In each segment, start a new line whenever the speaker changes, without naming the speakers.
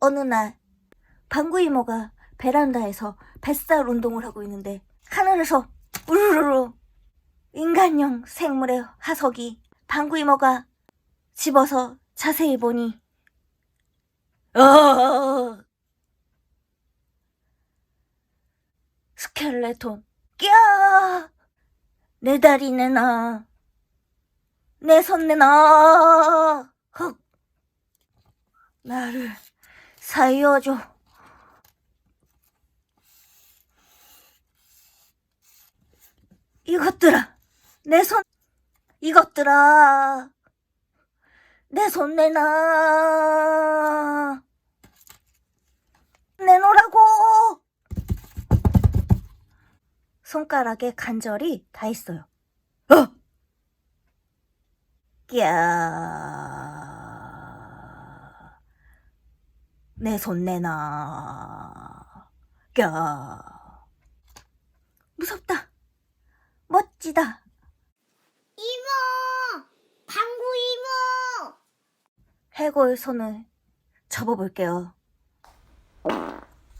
어느 날 방구 이모가 베란다에서 뱃살 운동을 하고 있는데 하늘에서 우르르르 인간형 생물의 화석이 방구 이모가 집어서 자세히 보니 어! 스켈레톤 꺄! 내 다리 내놔! 내 손 내놔! 흑 나를 살려줘 이것들아 내 손 이것들아 내 손 내놔 내놓으라고 손가락에 관절이 다 있어요 어! 꺄. 내 손 내놔. 꺄. 무섭다. 멋지다.
이모! 방구 이모!
해골 손을 접어볼게요.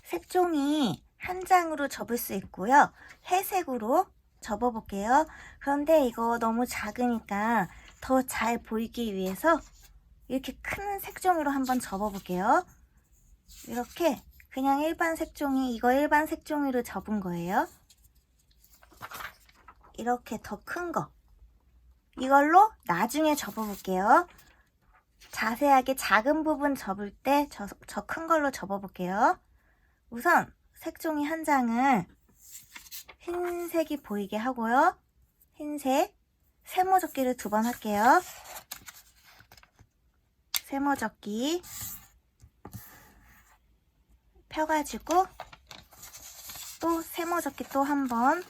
색종이 한 장으로 접을 수 있고요. 회색으로 접어볼게요. 그런데 이거 너무 작으니까 더 잘 보이기 위해서 이렇게 큰 색종이로 한번 접어볼게요. 이렇게 그냥 일반 색종이, 이거 일반 색종이로 접은 거예요. 이렇게 더 큰 거. 이걸로 나중에 접어볼게요. 자세하게 작은 부분 접을 때 저 큰 걸로 접어볼게요. 우선 색종이 한 장을 흰색이 보이게 하고요. 흰색 세모접기를 두 번 할게요. 세모접기 펴가지고 또 세모접기 또 한 번.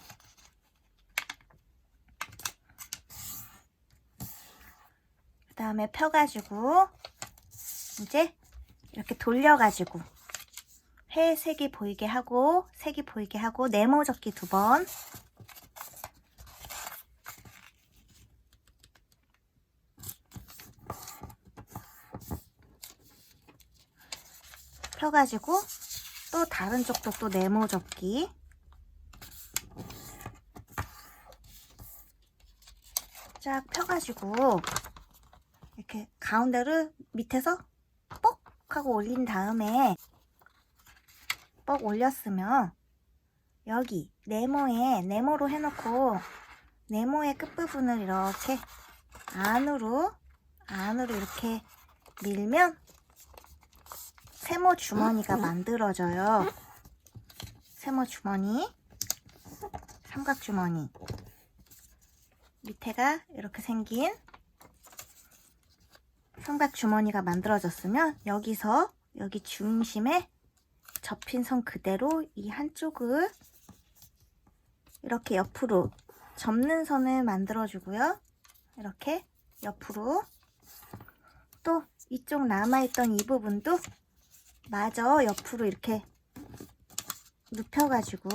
그 다음에 펴가지고 이제 이렇게 돌려가지고 회 색이 보이게 하고 색이 보이게 하고 네모 접기 두 번. 펴가지고 또 다른 쪽도 또 네모 접기. 쫙 펴가지고 이렇게 가운데를 밑에서 뻑 하고 올린 다음에 뻑 올렸으면 여기 네모에 네모로 해놓고 네모의 끝부분을 이렇게 안으로 안으로 이렇게 밀면 세모 주머니가 만들어져요. 세모 주머니, 삼각 주머니. 밑에가 이렇게 생긴 삼각 주머니가 만들어졌으면 여기서 여기 중심에 접힌 선 그대로 이 한쪽을 이렇게 옆으로 접는 선을 만들어 주고요. 이렇게 옆으로 또 이쪽 남아있던 이 부분도 마저 옆으로 이렇게 눕혀가지고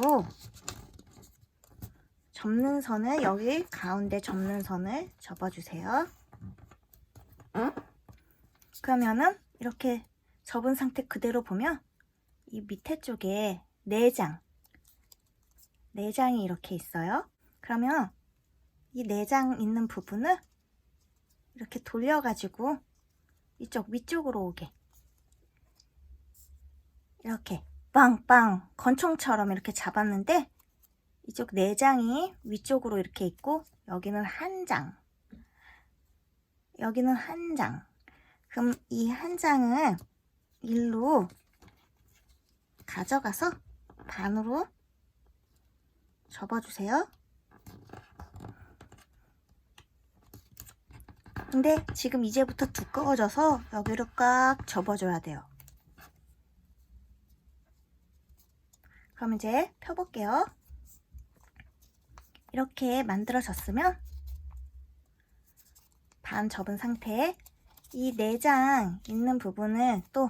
접는 선을 여기 가운데 접는 선을 접어주세요. 그러면은 이렇게 접은 상태 그대로 보면 이 밑에 쪽에 내장 내장이 이렇게 있어요. 그러면 이 내장 있는 부분을 이렇게 돌려가지고 이쪽 위쪽으로 오게 이렇게 빵빵 건총처럼 이렇게 잡았는데 이쪽 내장이 위쪽으로 이렇게 있고 여기는 한 장. 여기는 한 장. 그럼 이 한 장을 일로 가져가서 반으로 접어주세요. 근데 지금 이제부터 두꺼워져서 여기를 꽉 접어줘야 돼요. 그럼 이제 펴볼게요. 이렇게 만들어졌으면 반 접은 상태에 이 내장 있는 부분을 또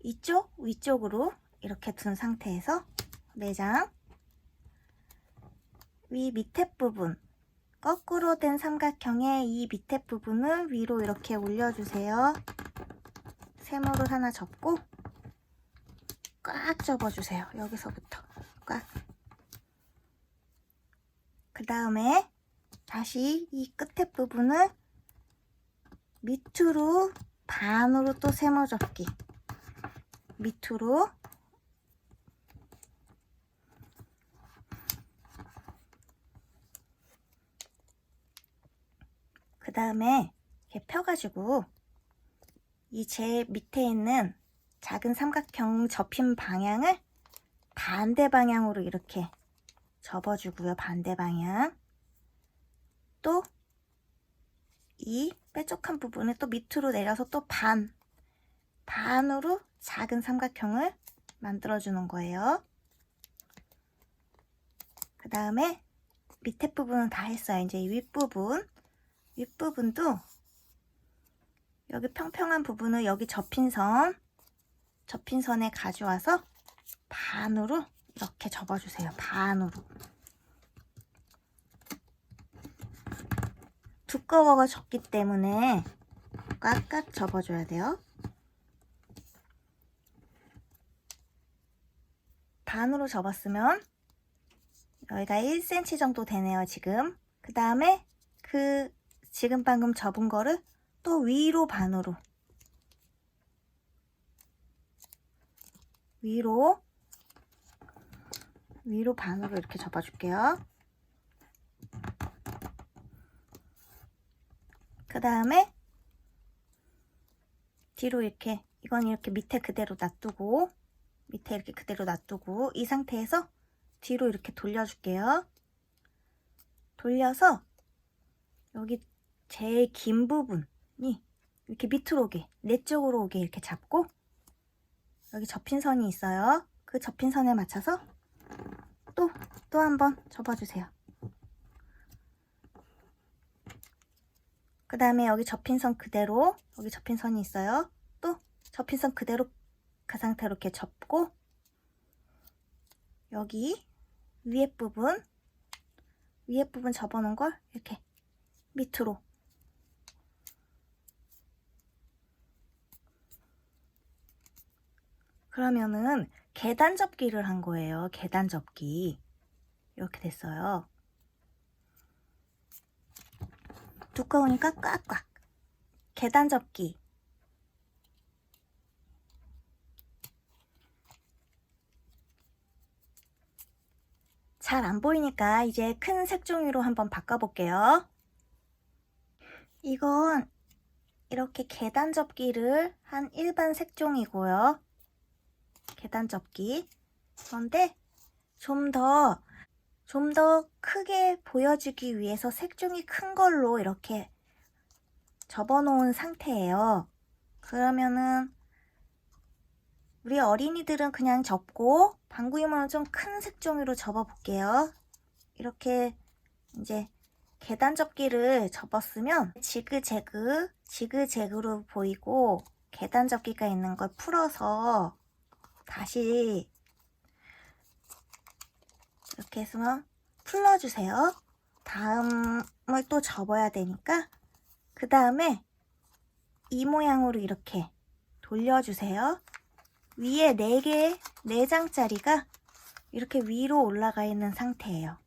이쪽 위쪽으로 이렇게 둔 상태에서 내장 위 밑에 부분 거꾸로 된 삼각형의 이 밑에 부분을 위로 이렇게 올려주세요. 세모를 하나 접고 꽉 접어주세요. 여기서부터 꽉. 그 다음에 다시 이 끝에 부분을 밑으로 반으로 또 세모 접기. 밑으로 그 다음에 이렇게 펴가지고 이 제 밑에 있는 작은 삼각형 접힌 방향을 반대 방향으로 이렇게 접어주고요. 반대 방향. 또 이 뾰족한 부분을 또 밑으로 내려서 또 반, 반으로 작은 삼각형을 만들어주는 거예요. 그 다음에 밑에 부분은 다 했어요. 이제 이 윗부분, 윗부분도 여기 평평한 부분을 여기 접힌 선, 접힌 선에 가져와서 반으로 이렇게 접어주세요. 반으로. 두꺼워졌기 때문에 꽉꽉 접어줘야 돼요. 반으로 접었으면 여기가 1cm 정도 되네요, 지금. 그 다음에 그 지금 방금 접은 거를 또 위로 반으로 위로 위로 반으로 이렇게 접어줄게요. 그 다음에 뒤로 이렇게 이건 이렇게 밑에 그대로 놔두고 밑에 이렇게 그대로 놔두고 이 상태에서 뒤로 이렇게 돌려줄게요. 돌려서 여기 제일 긴 부분이 이렇게 밑으로 오게 내 쪽으로 오게 이렇게 잡고 여기 접힌 선이 있어요. 그 접힌 선에 맞춰서 또 또 한 번 접어주세요. 그 다음에 여기 접힌 선 그대로 여기 접힌 선이 있어요. 또 접힌 선 그대로 그 상태로 이렇게 접고 여기 위에 부분 위에 부분 접어놓은 걸 이렇게 밑으로 그러면은 계단 접기를 한 거예요. 계단 접기 이렇게 됐어요. 두꺼우니까 꽉꽉 계단 접기 잘 안 보이니까 이제 큰 색종이로 한번 바꿔볼게요. 이건 이렇게 계단 접기를 한 일반 색종이고요. 계단 접기. 그런데 좀 더, 좀 더 크게 보여주기 위해서 색종이 큰 걸로 이렇게 접어 놓은 상태예요. 그러면은 우리 어린이들은 그냥 접고 방구 이모는 좀 큰 색종이로 접어 볼게요. 이렇게 이제 계단 접기를 접었으면 지그재그 지그재그로 보이고 계단 접기가 있는 걸 풀어서 다시 이렇게 해서 풀어주세요. 다음을 또 접어야 되니까 그 다음에 이 모양으로 이렇게 돌려주세요. 위에 4개, 4장짜리가 이렇게 위로 올라가 있는 상태예요.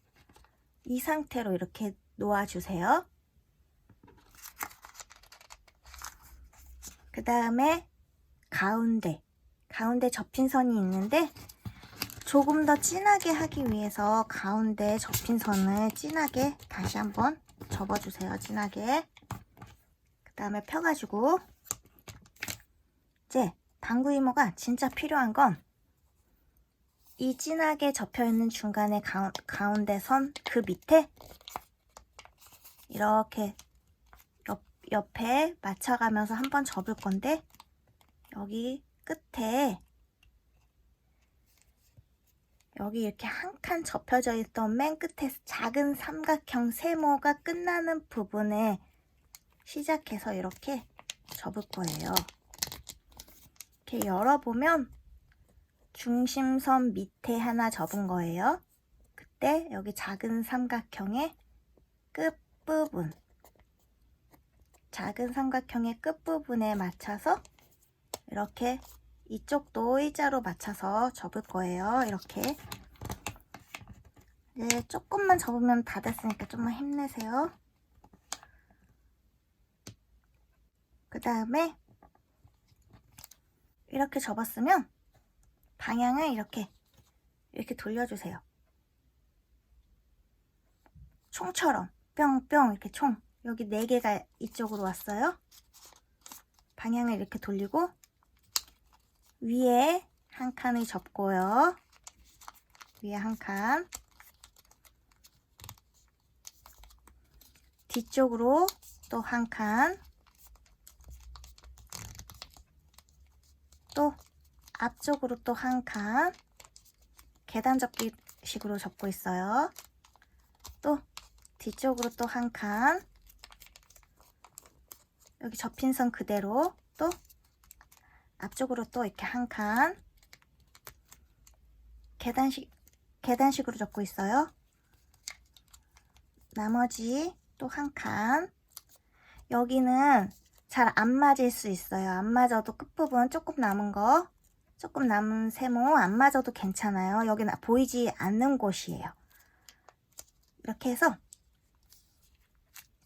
이 상태로 이렇게 놓아주세요. 그 다음에 가운데, 가운데 접힌 선이 있는데 조금 더 진하게 하기 위해서 가운데 접힌 선을 진하게 다시 한번 접어주세요. 진하게. 그 다음에 펴가지고 이제 방구 이모가 진짜 필요한 건 이 진하게 접혀 있는 중간에 가운, 가운데 선 그 밑에 이렇게 옆, 옆에 맞춰가면서 한번 접을 건데 여기 끝에 여기 이렇게 한 칸 접혀져 있던 맨 끝에 작은 삼각형 세모가 끝나는 부분에 시작해서 이렇게 접을 거예요. 이렇게 열어보면 중심선 밑에 하나 접은 거예요. 그때 여기 작은 삼각형의 끝부분 작은 삼각형의 끝부분에 맞춰서 이렇게 이쪽도 일자로 맞춰서 접을 거예요. 이렇게. 이제 조금만 접으면 다 됐으니까 좀만 힘내세요. 그 다음에 이렇게 접었으면 방향을 이렇게 이렇게 돌려주세요. 총처럼 뿅뿅 이렇게 총 여기 네 개가 이쪽으로 왔어요. 방향을 이렇게 돌리고 위에 한 칸을 접고요. 위에 한 칸. 뒤쪽으로 또 한 칸. 또 앞쪽으로 또 한 칸. 계단 접기 식으로 접고 있어요. 또 뒤쪽으로 또 한 칸. 여기 접힌 선 그대로 또 앞쪽으로 또 이렇게 한 칸. 계단식, 계단식으로 접고 있어요. 나머지 또 한 칸. 여기는 잘 안 맞을 수 있어요. 안 맞아도 끝부분 조금 남은 거, 조금 남은 세모 안 맞아도 괜찮아요. 여기는 보이지 않는 곳이에요. 이렇게 해서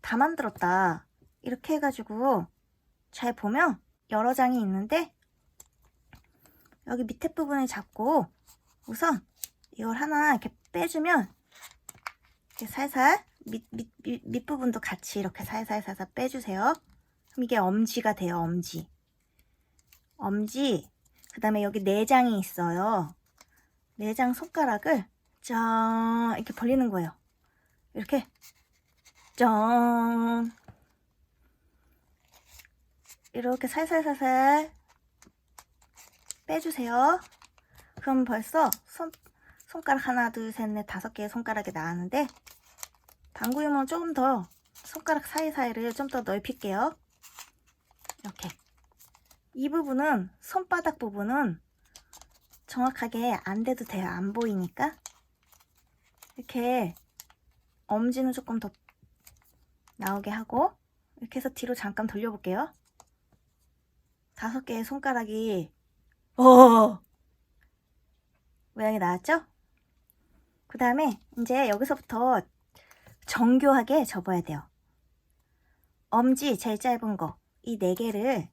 다 만들었다. 이렇게 해가지고 잘 보면 여러 장이 있는데 여기 밑에 부분을 잡고 우선 이걸 하나 이렇게 빼주면 이렇게 살살 밑, 밑, 밑, 밑부분도 같이 이렇게 살살 살살 빼주세요. 그럼 이게 엄지가 돼요, 엄지. 엄지. 그 다음에 여기 내장이 있어요. 내장 손가락을 짠 이렇게 벌리는 거예요. 이렇게 짠 이렇게 살살살살 빼주세요. 그럼 벌써 손, 손가락 하나, 둘, 셋, 넷, 다섯 개의 손가락이 나왔는데 방구 유무는 조금 더 손가락 사이사이를 좀 더 넓힐게요. 이렇게 이 부분은 손바닥 부분은 정확하게 안 돼도 돼요. 안 보이니까 이렇게 엄지는 조금 더 나오게 하고 이렇게 해서 뒤로 잠깐 돌려볼게요. 다섯 개의 손가락이 어 모양이 나왔죠? 그 다음에 이제 여기서부터 정교하게 접어야 돼요. 엄지 제일 짧은 거 이 네 개를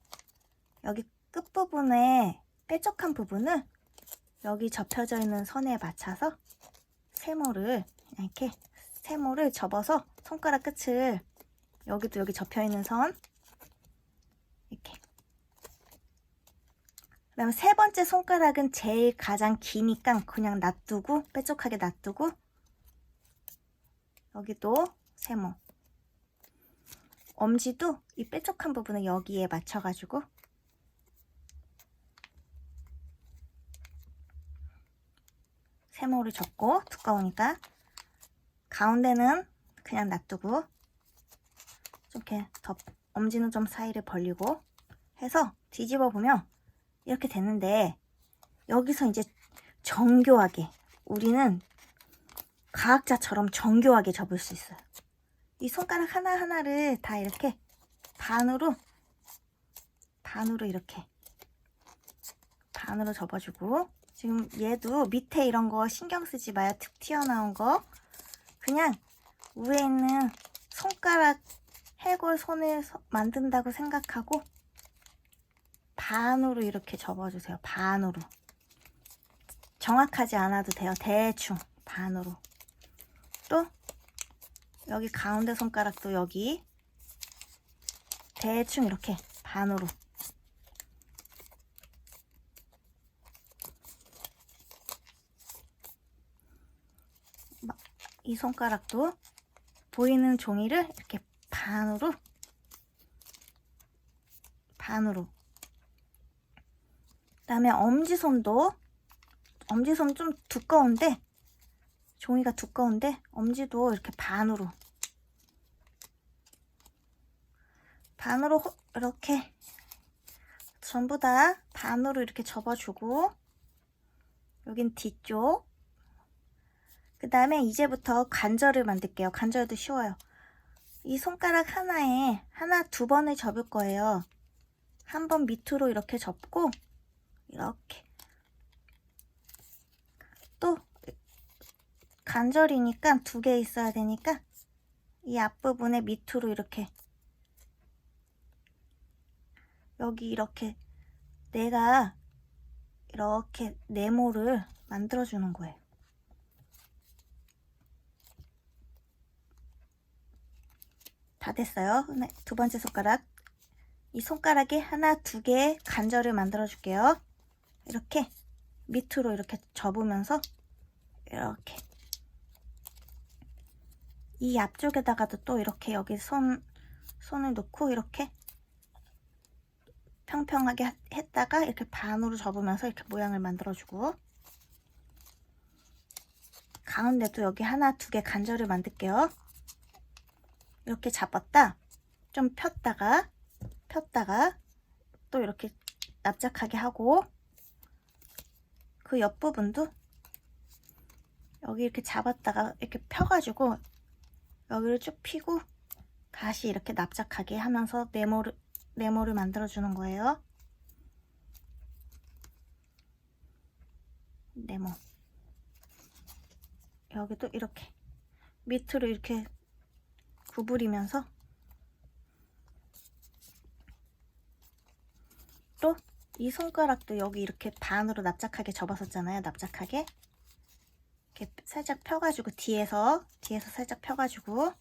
여기 끝부분에 뾰족한 부분을 여기 접혀져 있는 선에 맞춰서 세모를 이렇게 세모를 접어서 손가락 끝을 여기도 여기 접혀 있는 선 이렇게 그 다음에 세 번째 손가락은 제일 가장 기니까 그냥 놔두고 뾰족하게 놔두고 여기도 세모. 엄지도 이 뾰족한 부분을 여기에 맞춰가지고 세모를 접고 두꺼우니까 가운데는 그냥 놔두고 좀 이렇게 더 엄지는 좀 사이를 벌리고 해서 뒤집어 보면 이렇게 됐는데 여기서 이제 정교하게 우리는 과학자처럼 정교하게 접을 수 있어요. 이 손가락 하나하나를 다 이렇게 반으로 반으로 이렇게 반으로 접어주고 지금 얘도 밑에 이런 거 신경 쓰지 마요. 툭 튀어나온 거 그냥 위에 있는 손가락 해골 손을 서- 만든다고 생각하고 반으로 이렇게 접어주세요. 반으로. 정확하지 않아도 돼요. 대충 반으로. 또 여기 가운데 손가락도 여기 대충 이렇게 반으로. 막이 손가락도 보이는 종이를 이렇게 반으로 반으로 그 다음에 엄지손도. 엄지손 좀 두꺼운데 종이가 두꺼운데 엄지도 이렇게 반으로. 반으로 호- 이렇게 전부 다 반으로 이렇게 접어주고 여긴 뒤쪽. 그 다음에 이제부터 관절을 만들게요. 관절도 쉬워요. 이 손가락 하나에 하나 두 번을 접을 거예요. 한 번 밑으로 이렇게 접고 이렇게 또 관절이니까 두 개 있어야 되니까 이 앞부분에 밑으로 이렇게 여기 이렇게 내가 이렇게 네모를 만들어주는 거예요. 다 됐어요. 네, 두 번째 손가락. 이 손가락에 하나, 두 개의 관절을 만들어 줄게요. 이렇게 밑으로 이렇게 접으면서 이렇게 이 앞쪽에다가도 또 이렇게 여기 손, 손을 놓고 이렇게 평평하게 하- 했다가 이렇게 반으로 접으면서 이렇게 모양을 만들어주고 가운데도 여기 하나, 두개 관절을 만들게요. 이렇게 잡았다. 좀 폈다가 폈다가 또 이렇게 납작하게 하고 그 옆부분도 여기 이렇게 잡았다가 이렇게 펴가지고 여기를 쭉 피고 다시 이렇게 납작하게 하면서 네모를 네모를 만들어 주는 거예요. 네모. 여기도 이렇게 밑으로 이렇게 구부리면서 또 이 손가락도 여기 이렇게 반으로 납작하게 접었었잖아요. 납작하게. 이렇게 살짝 펴가지고 뒤에서 뒤에서 살짝 펴가지고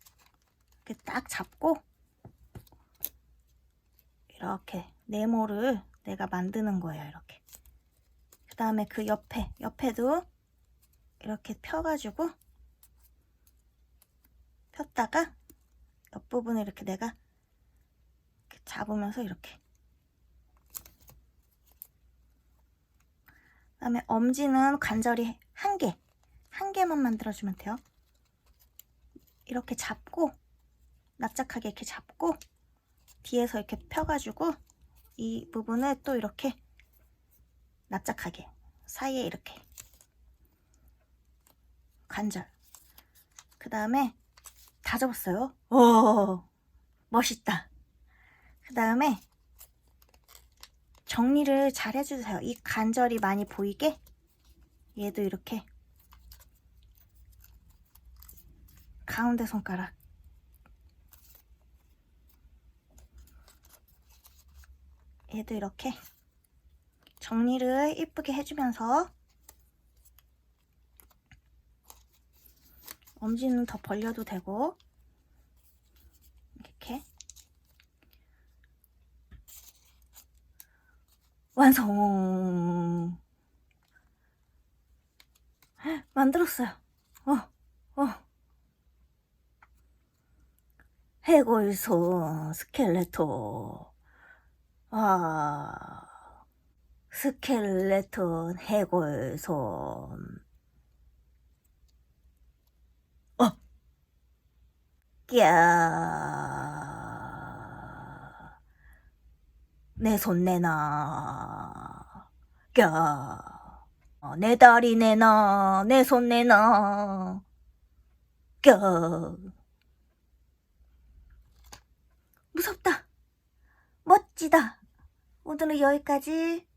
이렇게 딱 잡고 이렇게 네모를 내가 만드는 거예요. 이렇게. 그 다음에 그 옆에 옆에도 이렇게 펴가지고 폈다가 옆부분을 이렇게 내가 이렇게 잡으면서 이렇게 다음에 엄지는 관절이 한 개, 한 개만 만들어주면 돼요. 이렇게 잡고 납작하게 이렇게 잡고 뒤에서 이렇게 펴가지고 이 부분을 또 이렇게 납작하게 사이에 이렇게 관절. 그 다음에 다 접었어요. 오, 멋있다. 그 다음에 정리를 잘 해주세요. 이 관절이 많이 보이게? 얘도 이렇게. 가운데 손가락. 얘도 이렇게. 정리를 이쁘게 해주면서 엄지는 더 벌려도 되고 이렇게 완성. 만들었어요. 어, 어. 해골손 스켈레톤 아 스켈레톤 해골손 어. 꺄 내 손 내놔. 꺄. 어, 내 다리 내놔. 내 손 내놔. 꺄. 무섭다. 멋지다. 오늘은 여기까지.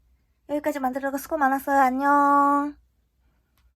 여기까지 만들어가 수고 많았어요. 안녕